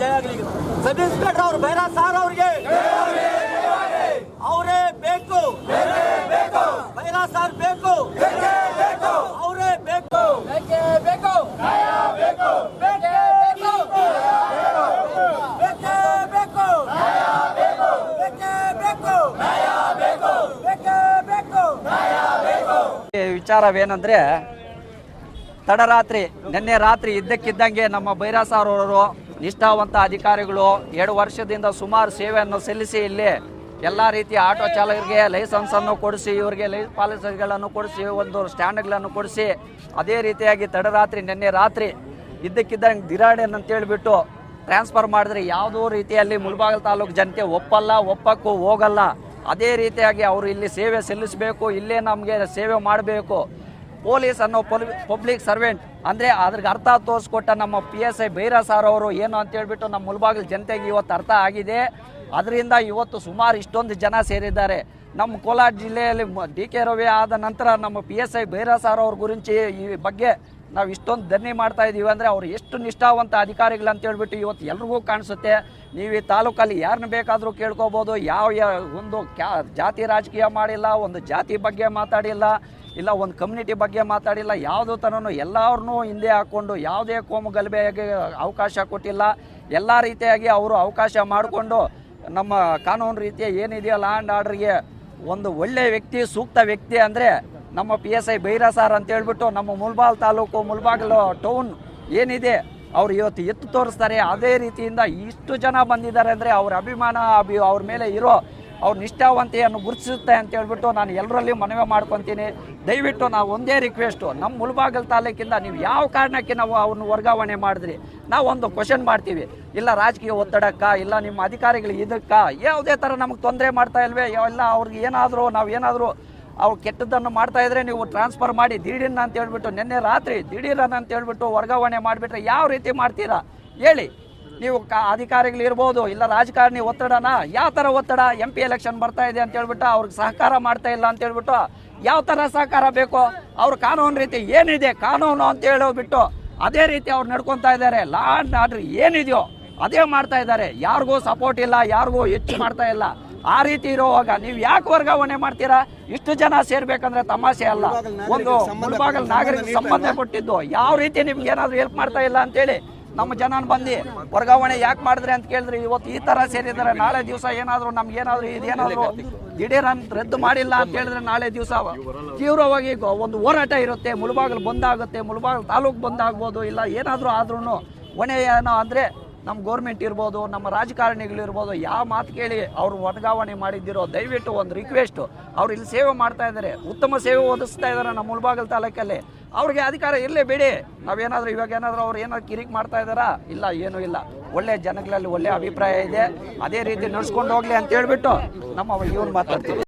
ಜಯ ಆಗಲಿ. Sub inspector ಅವ್ರು ಭೈರಾ sir ಅವರಿಗೆ. ಅವರೇ ಬೇಕು. ಭೈರಾ ಸಾರ್ ಬೇಕು. ಅವರೇ ಬೇಕು. ಬೇಕೇ ವಿಚಾರವೇನೆಂದರೆ, ತಡರಾತ್ರಿ, ನಿನ್ನೆ ರಾತ್ರಿ ಇದ್ದಕ್ಕಿದ್ದಂಗೆ ನಮ್ಮ ಬೈರಾಸ ಅವರು ನಿಷ್ಠಾವಂತ ಅಧಿಕಾರಿಗಳು ಎರಡು ವರ್ಷದಿಂದ ಸುಮಾರು ಸೇವೆಯನ್ನು ಸಲ್ಲಿಸಿ ಇಲ್ಲಿ ಎಲ್ಲ ರೀತಿಯ ಆಟೋ ಚಾಲಕರಿಗೆ ಲೈಸೆನ್ಸನ್ನು ಕೊಡಿಸಿ, ಇವರಿಗೆ ಲೈ ಪಾಲಿಸಿಗಳನ್ನು ಕೊಡಿಸಿ, ಒಂದು ಸ್ಟ್ಯಾಂಡ್ಗಳನ್ನು ಕೊಡಿಸಿ, ಅದೇ ರೀತಿಯಾಗಿ ತಡರಾತ್ರಿ, ನಿನ್ನೆ ರಾತ್ರಿ ಇದ್ದಕ್ಕಿದ್ದಂಗೆ ದಿರಾಡನ್ ಅಂತ ಹೇಳಿಬಿಟ್ಟು ಟ್ರಾನ್ಸ್ಫರ್ ಮಾಡಿದ್ರೆ ಯಾವುದೋ ರೀತಿಯಲ್ಲಿ ಮುಳಬಾಗಿಲು ತಾಲೂಕು ಜನತೆ ಒಪ್ಪಲ್ಲ, ಒಪ್ಪಕ್ಕೂ ಹೋಗಲ್ಲ. ಅದೇ ರೀತಿಯಾಗಿ ಅವರು ಇಲ್ಲಿ ಸೇವೆ ಸಲ್ಲಿಸಬೇಕು, ಇಲ್ಲೇ ನಮಗೆ ಸೇವೆ ಮಾಡಬೇಕು. ಪೊಲೀಸ್ ಅನ್ನೋ ಪಬ್ಲಿಕ್ ಸರ್ವೆಂಟ್. ಅಂದರೆ ಅದ್ರಿಗೆ ಅರ್ಥ ತೋರಿಸ್ಕೊಟ್ಟ ನಮ್ಮ P S I Byra sir ಅವರು ಏನು ಅಂತ ಹೇಳ್ಬಿಟ್ಟು ನಮ್ಮ ಮುಳಬಾಗಿಲು ಜನತೆಗೆ ಇವತ್ತು ಅರ್ಥ ಆಗಿದೆ. ಅದರಿಂದ ಇವತ್ತು ಸುಮಾರು ಇಷ್ಟೊಂದು ಜನ ಸೇರಿದ್ದಾರೆ. ನಮ್ಮ ಕೋಲಾರ ಜಿಲ್ಲೆಯಲ್ಲಿ ಡಿ ಕೆ ರವಿ ಆದ ನಂತರ ನಮ್ಮ P S I Byra sir ಅವ್ರ ಗುరించి ಈ ಬಗ್ಗೆ ನಾವು ಇಷ್ಟೊಂದು ಧರಣಿ ಮಾಡ್ತಾ ಇದ್ದೀವಿ ಅಂದರೆ ಅವ್ರು ಎಷ್ಟು ನಿಷ್ಠಾವಂತ ಅಧಿಕಾರಿಗಳು ಅಂತ ಹೇಳ್ಬಿಟ್ಟು ಇವತ್ತು ಎಲ್ರಿಗೂ ಕಾಣಿಸುತ್ತೆ. ನೀವು ಈ ತಾಲೂಕಲ್ಲಿ ಯಾರನ್ನ ಬೇಕಾದರೂ ಕೇಳ್ಕೋಬೋದು. ಯಾವ ಒಂದು ಕ್ಯಾ ಜಾತಿ ರಾಜಕೀಯ ಮಾಡಿಲ್ಲ, ಒಂದು ಜಾತಿ ಬಗ್ಗೆ ಮಾತಾಡಿಲ್ಲ. ಇಲ್ಲ, ಒಂದು ಕಮ್ಯುನಿಟಿ ಬಗ್ಗೆ ಮಾತಾಡಿಲ್ಲ ಯಾವುದೋ ಥರನೂ ಎಲ್ಲರನ್ನೂ ಹಿಂದೆ ಹಾಕ್ಕೊಂಡು ಯಾವುದೇ ಕೋಮು ಗಲಭೆಗೆ ಅವಕಾಶ ಕೊಟ್ಟಿಲ್ಲ. ಎಲ್ಲ ರೀತಿಯಾಗಿ ಅವರು ಅವಕಾಶ ಮಾಡಿಕೊಂಡು, ನಮ್ಮ ಕಾನೂನು ರೀತಿಯ ಏನಿದೆಯೋ ಲಾ ಆ್ಯಂಡ್ ಆರ್ಡ್ರಿಗೆ ಒಂದು ಒಳ್ಳೆಯ ವ್ಯಕ್ತಿ, ಸೂಕ್ತ ವ್ಯಕ್ತಿ ಅಂದರೆ ನಮ್ಮ P S I Byra sir ಅಂತ ಹೇಳ್ಬಿಟ್ಟು ನಮ್ಮ ಮುಲ್ಬಾಲ್ ತಾಲೂಕು, ಮುಲ್ಬಾಗಲು ಟೌನ್ ಏನಿದೆ, ಅವ್ರು ಇವತ್ತು ಎತ್ತು ತೋರಿಸ್ತಾರೆ. ಅದೇ ರೀತಿಯಿಂದ ಇಷ್ಟು ಜನ ಬಂದಿದ್ದಾರೆ ಅಂದರೆ ಅವ್ರ ಅಭಿಮಾನ, ಅಭಿ ಅವ್ರ ಮೇಲೆ ಇರೋ ಅವ್ರ ನಿಷ್ಠಾವಂತೆಯನ್ನು ಗುರುತಿಸುತ್ತೆ ಅಂತ ಹೇಳ್ಬಿಟ್ಟು ನಾನು ಎಲ್ಲರಲ್ಲಿ ಮನವಿ ಮಾಡ್ಕೊತೀನಿ. ದಯವಿಟ್ಟು ನಾವು ಒಂದೇ ರಿಕ್ವೆಸ್ಟು ನಮ್ಮ ಮುಳಬಾಗಲ್ ತಾಲೂಕಿಂದ ನೀವು ಯಾವ ಕಾರಣಕ್ಕೆ ನಾವು ಅವ್ರನ್ನ ವರ್ಗಾವಣೆ ಮಾಡಿದ್ರಿ? ನಾವು ಒಂದು ಕ್ವಶನ್ ಮಾಡ್ತೀವಿ. ಇಲ್ಲ ರಾಜಕೀಯ ಒತ್ತಡಕ್ಕ, ಇಲ್ಲ ನಿಮ್ಮ ಅಧಿಕಾರಿಗಳಿಗೆ ಇದಕ್ಕ, ಯಾವುದೇ ಥರ ನಮಗೆ ತೊಂದರೆ ಮಾಡ್ತಾ ಇಲ್ವೇ? ಎಲ್ಲ ಅವ್ರಿಗೆ ಏನಾದರೂ, ನಾವು ಏನಾದರೂ ಅವ್ರು ಕೆಟ್ಟದ್ದನ್ನು ಮಾಡ್ತಾ ಇದ್ರೆ ನೀವು ಟ್ರಾನ್ಸ್ಫರ್ ಮಾಡಿ ದಿಢೀರ್ನ ಅಂತ ಹೇಳ್ಬಿಟ್ಟು, ನಿನ್ನೆ ರಾತ್ರಿ ದಿಢೀರನ್ನ ಅಂತ ಹೇಳ್ಬಿಟ್ಟು ವರ್ಗಾವಣೆ ಮಾಡಿಬಿಟ್ರೆ ಯಾವ ರೀತಿ ಮಾಡ್ತೀರಾ? ಹೇಳಿ. ನೀವು ಕಾ ಅಧಿಕಾರಿಗಳಿರ್ಬೋದು ಇಲ್ಲ ರಾಜಕಾರಣಿ ಒತ್ತಡನ ಯಾವ ಥರ ಒತ್ತಡ ಎಂ ಪಿ ಎಲೆಕ್ಷನ್ ಬರ್ತಾ ಇದೆ ಅಂತ ಹೇಳ್ಬಿಟ್ಟು ಅವ್ರಿಗೆ ಸಹಕಾರ ಮಾಡ್ತಾ ಇಲ್ಲ ಅಂತ ಹೇಳ್ಬಿಟ್ಟು ಯಾವ ಥರ ಸಹಕಾರ ಬೇಕು ಅವ್ರ ಕಾನೂನು ರೀತಿ ಏನಿದೆ ಕಾನೂನು ಅಂತ ಹೇಳೋಬಿಟ್ಟು ಅದೇ ರೀತಿ ಅವ್ರು ನಡ್ಕೊತಾ ಇದ್ದಾರೆ. ಲಾ ಆ್ಯಂಡ್ ಆರ್ಡ್ರ್ ಏನಿದೆಯೋ ಅದೇ ಮಾಡ್ತಾ ಇದ್ದಾರೆ. ಯಾರಿಗೂ ಸಪೋರ್ಟ್ ಇಲ್ಲ ಯಾರಿಗೂ ಹೆಚ್ಚು ಮಾಡ್ತಾ ಇಲ್ಲ. ಆ ರೀತಿ ಇರುವಾಗ ನೀವು ಯಾಕೆ ವರ್ಗಾವಣೆ ಮಾಡ್ತೀರಾ? ಇಷ್ಟು ಜನ ಸೇರ್ಬೇಕಂದ್ರೆ ತಮಾಷೆ ಅಲ್ಲ. ಒಂದು ಮುಳಬಾಗಲ್ ನಾಗರಿಕ ಸಂಬಂಧಪಟ್ಟಿದ್ದು ಯಾವ ರೀತಿ ನಿಮ್ಗೆ ಏನಾದ್ರು ಹೆಲ್ಪ್ ಮಾಡ್ತಾ ಇಲ್ಲ ಅಂತೇಳಿ ನಮ್ಮ ಜನ ಬಂದು, ವರ್ಗಾವಣೆ ಯಾಕೆ ಮಾಡಿದ್ರೆ ಅಂತ ಕೇಳಿದ್ರೆ, ಇವತ್ತು ಈ ತರ ಸೇರಿದ್ದಾರೆ, ನಾಳೆ ದಿವಸ ಏನಾದರೂ, ನಮ್ಗೆ ಏನಾದ್ರು, ಇದೇನಾದ್ರು ದಿಢೀರ್ ಅಂತ ರದ್ದು ಮಾಡಿಲ್ಲ ಅಂತ ಹೇಳಿದ್ರೆ ನಾಳೆ ದಿವಸ ತೀವ್ರವಾಗಿ ಒಂದು ಹೋರಾಟ ಇರುತ್ತೆ, ಮುಳಬಾಗಲು ಬಂದಾಗುತ್ತೆ ಮುಳಬಾಗಲು ತಾಲೂಕು ಬಂದಾಗ್ಬೋದು ಇಲ್ಲ ಏನಾದರೂ ಆದ್ರೂ ಹೊಣೆ ಏನೋ ಅಂದರೆ ನಮ್ಮ ಗೌರ್ಮೆಂಟ್ ಇರ್ಬೋದು, ನಮ್ಮ ರಾಜಕಾರಣಿಗಳಿರ್ಬೋದು ಯಾವ ಮಾತು ಕೇಳಿ ಅವರು ವರ್ಗಾವಣೆ ಮಾಡಿದ್ದಿರೋ, ದಯವಿಟ್ಟು ಒಂದು ರಿಕ್ವೆಸ್ಟು ಅವ್ರು ಇಲ್ಲಿ ಸೇವೆ ಮಾಡ್ತಾ ಇದ್ದಾರೆ, ಉತ್ತಮ ಸೇವೆ ಒದಗಿಸ್ತಾ ಇದ್ದಾರೆ ನಮ್ಮ ಮುಳಬಾಗಲ್ ತಾಲೂಕಲ್ಲಿ. ಅವ್ರಿಗೆ ಅಧಿಕಾರ ಇರಲೇ ಬೇಡಿ. ನಾವೇನಾದರೂ ಇವಾಗ ಏನಾದರೂ ಅವ್ರು ಏನಾದ್ರು ಕಿರಿಕ್ ಮಾಡ್ತಾ ಇದ್ದಾರಾ? ಇಲ್ಲ, ಏನೂ ಇಲ್ಲ. ಒಳ್ಳೆ ಜನಗಳಲ್ಲಿ ಒಳ್ಳೆ ಅಭಿಪ್ರಾಯ ಇದೆ. ಅದೇ ರೀತಿ ನಡ್ಸ್ಕೊಂಡು ಹೋಗ್ಲಿ ಅಂತ ಹೇಳ್ಬಿಟ್ಟು ನಮ್ಮ ಇವನು ಮಾತಾಡ್ತೀವಿ